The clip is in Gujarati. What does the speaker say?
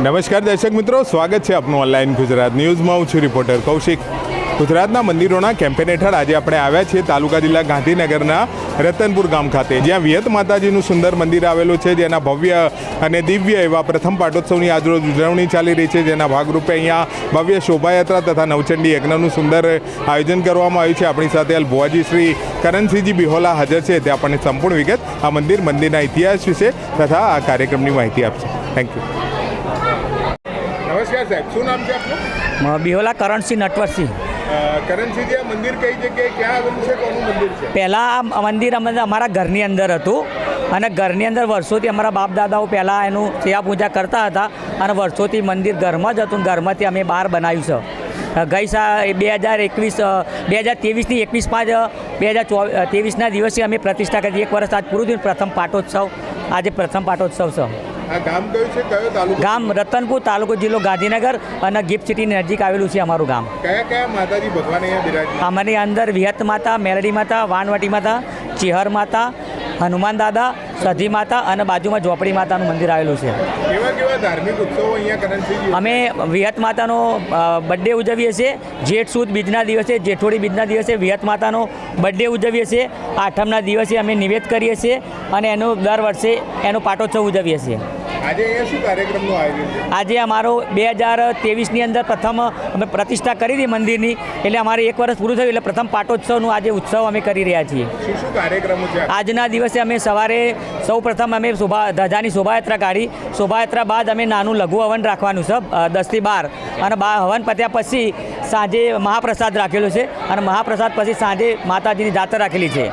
નમસ્કાર દર્શક મિત્રો, સ્વાગત છે આપનું ઓનલાઈન ગુજરાત ન્યૂઝમાં. હું છું રિપોર્ટર કૌશિક. ગુજરાતના મંદિરોના કેમ્પેન હેઠળ આજે આપણે આવ્યા છીએ તાલુકા જિલ્લા ગાંધીનગરના રતનપુર ગામ ખાતે, જ્યાં વિયત માતાજીનું સુંદર મંદિર આવેલું છે, જેના ભવ્ય અને દિવ્ય એવા પ્રથમ પાટોત્સવની આજરોજ ઉજવણી ચાલી રહી છે, જેના ભાગરૂપે અહીંયા ભવ્ય શોભાયાત્રા તથા નવચંડી યજ્ઞનું સુંદર આયોજન કરવામાં આવ્યું છે. આપણી સાથે ભુવાજી શ્રી કરણસિંહજી બિહોલા હાજર છે, તે આપણને સંપૂર્ણ વિગત આ મંદિર મંદિરના ઇતિહાસ વિશે તથા આ કાર્યક્રમની માહિતી આપશે. થેન્ક યુ નમસ્કાર સાહેબ? શું નામ છે આપનું? બિહોલા કરણસિંહ નટવરસિંહ. કરણસિંહજી આ મંદિર કઈ જગ્યાએ ક્યાં આવેલું છે? કોનું મંદિર છે? પહેલાં આ મંદિર અમે અમારા ઘરની અંદર હતું અને ઘરની અંદર વર્ષોથી અમારા બાપ દાદાઓ પહેલાં એનું સેવા પૂજા કરતા હતા અને વર્ષોથી મંદિર ઘરમાં જ હતું ઘરમાંથી અમે બહાર બનાવ્યું છે. ગઈ સા બે હજાર એકવીસ બે હજાર ત્રેવીસની એકવીસ પાંચ બે હજાર ચો ત્રેવીસના દિવસે અમે પ્રતિષ્ઠા કરી. એક વર્ષ આજ પૂરું થયું પ્રથમ પાટોત્સવ. આજે પ્રથમ પાટોત્સવ છે. આ ગામ કયું છે? કયો તાલુકો ગામ રતનપુર તાલુકો જિલ્લો ગાંધીનગર અને ગિફ્ટ સિટીની નજીક આવેલું છે અમારું ગામ. કયા કયા માતાજી ભગવાન અહીંયા બિરાજમાન અમારી અંદર વિહત માતા મેલડી માતા વાનવટી માતા ચિહર માતા હનુમાન દાદા સધી માતા અને બાજુમાં ઝોપડી માતાનું મંદિર આવેલું છે. કેવા કેવા ધાર્મિક ઉત્સવો અહીંયા અમે વિહત માતાનો બર્થડે ઉજવીએ છીએ. જેઠ સુદ બીજના દિવસે જેઠોડી બીજના દિવસે વિહત માતાનો બર્થડે ઉજવીએ છીએ. આઠમના દિવસે અમે નિવેદ કરીએ છીએ અને એનો દર વર્ષે એનો પાટોત્સવ ઉજવીએ છીએ. આજે અમારો બે હજાર ત્રેવીસની અંદર પ્રથમ અમે પ્રતિષ્ઠા કરી હતી મંદિરની એટલે અમારે એક વર્ષ પૂરું થયું એટલે પ્રથમ પાટોત્સવનું આજે ઉત્સવ અમે કરી રહ્યા છીએ. આજના દિવસે અમે સવારે સૌ પ્રથમ અમે શોભા ધજાની શોભાયાત્રા કાઢી. શોભાયાત્રા બાદ અમે નાનું લઘુ હવન રાખવાનું છે દસથી બાર. અને બા હવન પત્યા પછી સાંજે મહાપ્રસાદ રાખેલો છે અને મહાપ્રસાદ પછી સાંજે માતાજીની જાત્રા રાખેલી છે.